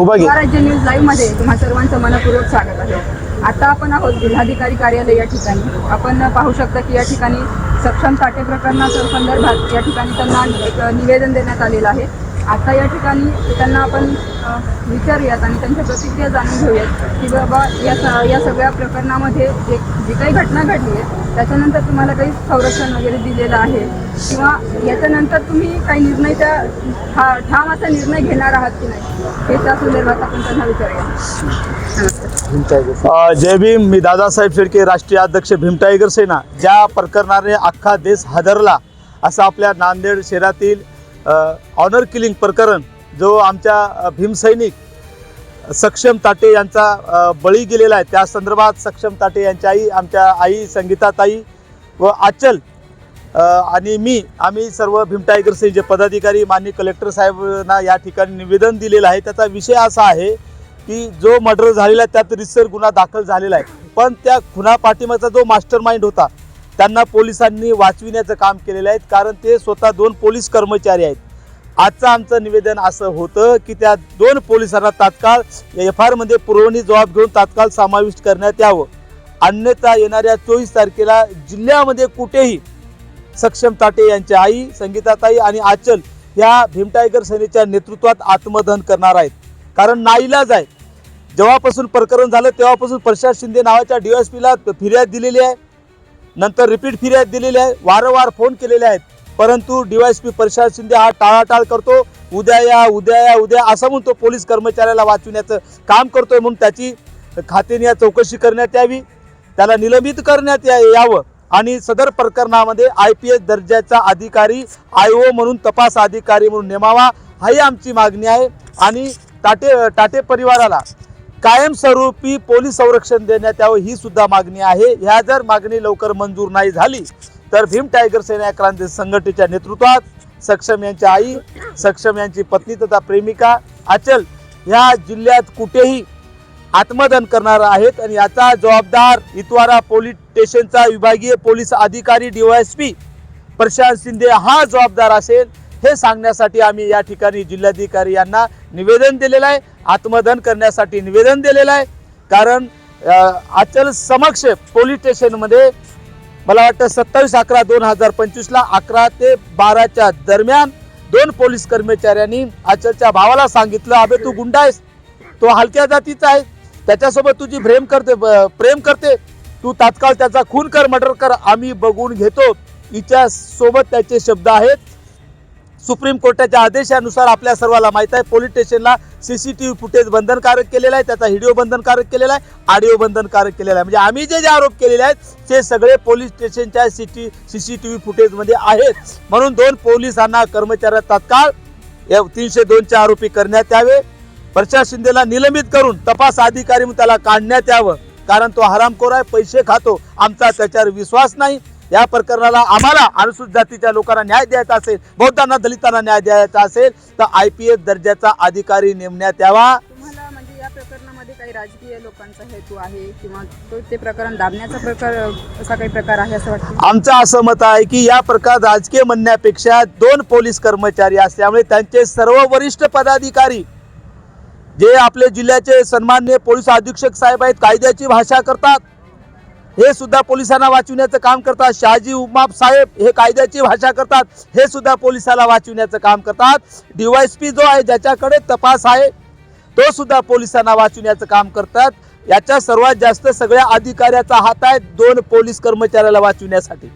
उभा घे. न्यूज लाईव्हमध्ये तुम्हा सर्वांचं मनपूर्वक स्वागत आहे. आता आपण आहोत जिल्हाधिकारी कार्यालय या ठिकाणी. आपण पाहू शकता की या ठिकाणी सक्षम साठे प्रकरणाच्या संदर्भात या ठिकाणी त्यांना एक निवेदन देण्यात आलेलं आहे. आता या ठिकाणी त्यांना आपण विचारूयात आणि त्यांच्या प्रतिक्रिया जाणून घेऊयात की बाबा या स- या सगळ्या प्रकरणामध्ये जे जी काही घटना घडली आहे त्याच्यानंतर तुम्हाला काही संरक्षण वगैरे दिलेलं आहे किंवा याच्यानंतर तुम्ही काही निर्णय त्या ठा- ठाम असा निर्णय घेणार आहात की नाही? हे त्या संदर्भात आपण त्यांना विचारूया जय भीम. मी दादासाहेब शेडके राष्ट्रीय अध्यक्ष भीम टायगर सेना. ज्या प्रकरणाने अख्खा देश हादरला असं आपल्या नांदेड शहरातील ऑनर किलिंग प्रकरण जो आमच्या भीमसैनिक सक्षम ताटे यांचा बळी गेलेला आहे त्या संदर्भात सक्षम ताटे यांच्या आई आमच्या आई संगीताताई व आचल आणि मी आम्ही सर्व भीम टायगर जे पदाधिकारी माननीय कलेक्टर साहेबांना या ठिकाणी निवेदन दिलेलं आहे. त्याचा विषय असा आहे की जो मर्डर झालेला आहे त्यात रिसर गुन्हा दाखल झालेला आहे. पण त्या खुना पाठिंबाचा जो मास्टर माइंड होता त्यांना पोलिसांनी वाचविण्याचं काम केलेलं आहे कारण ते स्वतः दोन पोलीस कर्मचारी आहेत. आजचं आमचं निवेदन असं होतं की त्या दोन पोलिसांना तात्काळ एफ आय आरमध्ये पुरवणी जबाब घेऊन तात्काळ समाविष्ट करण्यात यावं. अन्यथा येणाऱ्या चोवीस तारखेला जिल्ह्यामध्ये कुठेही सक्षम ताटे यांच्या आई संगीताताई आणि आचल या भीमटायगर सेनेच्या नेतृत्वात आत्मदहन करणार आहेत. कारण नाईलाज आहे. जेव्हापासून प्रकरण झालं तेव्हापासून प्रशांत शिंदे नावाच्या डीएसपीला फिर्याद दिलेली आहे. नंतर रिपीट फिर्याद दिलेली आहे. वारंवार फोन केलेले आहेत. परंतु डीवायसपी प्रशांत शिंदे हा टाळाटाळ करतो. उद्या या उद्या या उद्या असं म्हणतो पोलीस कर्मचाऱ्याला वाचविण्याचं काम करतोय म्हणून त्याची खात्याने या चौकशी करण्यात यावी. त्याला निलंबित करण्यात या यावं. आणि सदर प्रकरणामध्ये आय पी एस दर्जाचा अधिकारी आय ओ म्हणून तपास अधिकारी म्हणून नेमावा. ही आमची मागणी आहे. आणि टाटे टाटे परिवाराला कायमस्वरूपी पोलीस संरक्षण देण्यात यावं ही सुद्धा मागणी आहे. ह्या जर मागणी लवकर मंजूर नाही झाली तर भीम टायगर सेना क्रांती संघटनेच्या नेतृत्वात सक्षम यांची आई सक्षम यांची पत्नी तथा प्रेमिका अचल ह्या जिल्ह्यात कुठेही आत्मदान करणार आहेत आणि याचा जबाबदार इतवारा पोलीस स्टेशनचा विभागीय पोलीस अधिकारी डीवायएसपी प्रशांत शिंदे हा जबाबदार असेल. हे सांगण्यासाठी आम्ही या ठिकाणी जिल्हाधिकारी यांना निवेदन दिलेलं आहे. आत्मदन करण्यासाठी निवेदन दिलेलं आहे. कारण अचल समक्ष पोलीस स्टेशनमध्ये मला वाटतं सत्तावीस अकरा दोन हजार पंचवीसला अकरा ते बाराच्या दरम्यान दोन पोलीस कर्मचाऱ्यांनी अचलच्या भावाला सांगितलं अबे तू गुंडा आहेस. तो हलक्या जातीचा आहे. त्याच्यासोबत तुझी प्रेम करते ब- प्रेम करते. तू तात्काळ त्याचा खून कर मर्डर कर. आम्ही बघून घेतो. हिच्या सोबत त्याचे शब्द आहेत. सुप्रीम कोर्टाच्या आदेशानुसार आपल्या सर्वाला माहीत आहे पोलीस स्टेशनला C C T V footage बंधनकारक केलेला आहे त्याचा व्हिडिओ बंधनकारक केलेला आहे ऑडिओ बंधनकारक केलेला आहे. म्हणजे आम्ही जे जे आरोप केलेले आहेत ते सगळे पोलीस स्टेशनच्या C T C C T V फुटेजमध्ये आहेत. म्हणून दोन पोलिसांना कर्मचाऱ्या तात्काळ या तीनशे दोनचे आरोपी करण्यात यावे. प्रशांत शिंदेला निलंबित करून तपास अधिकारी म्हणून त्याला काढण्यात यावं. कारण तो हरामखोर आहे पैसे खातो. आमचा त्याच्यावर विश्वास नाही. या प्रकरणाला आम्हाला अनुसूचित जातीच्या लोकांना न्याय द्यायचा असेल बौद्धांना दलितांना न्याय द्यायचा असेल तर आय पी एस दर्जाचा अधिकारी नेमण्यात यावा. म्हणजे या प्रकरणामध्ये काही राजकीय लोकांचा हेतू आहे किंवा तो ते प्रकरण दाबण्याचा प्रकार असा काही प्रकार आहे असं वाटतं? आमचं असं मत आहे की या प्रकार राजकीय म्हणण्यापेक्षा दोन पोलीस कर्मचारी असल्यामुळे त्यांचे सर्व वरिष्ठ पदाधिकारी जे आपले जिल्ह्याचे सन्मान्य पोलीस अधीक्षक साहेब आहेत कायद्याची भाषा करतात. हे सुद्धा पोलिसांना वाचविण्याचं काम करतात. शहाजी उमाप साहेब हे कायद्याची भाषा करतात. हे सुद्धा पोलिसाला वाचविण्याचं काम करतात. डीवायसपी जो आहे ज्याच्याकडे तपास आहे तो सुद्धा पोलिसांना वाचविण्याचं काम करतात. याच्या सर्वात जास्त सगळ्या अधिकाऱ्याचा हात आहे दोन पोलीस कर्मचाऱ्याला वाचविण्यासाठी.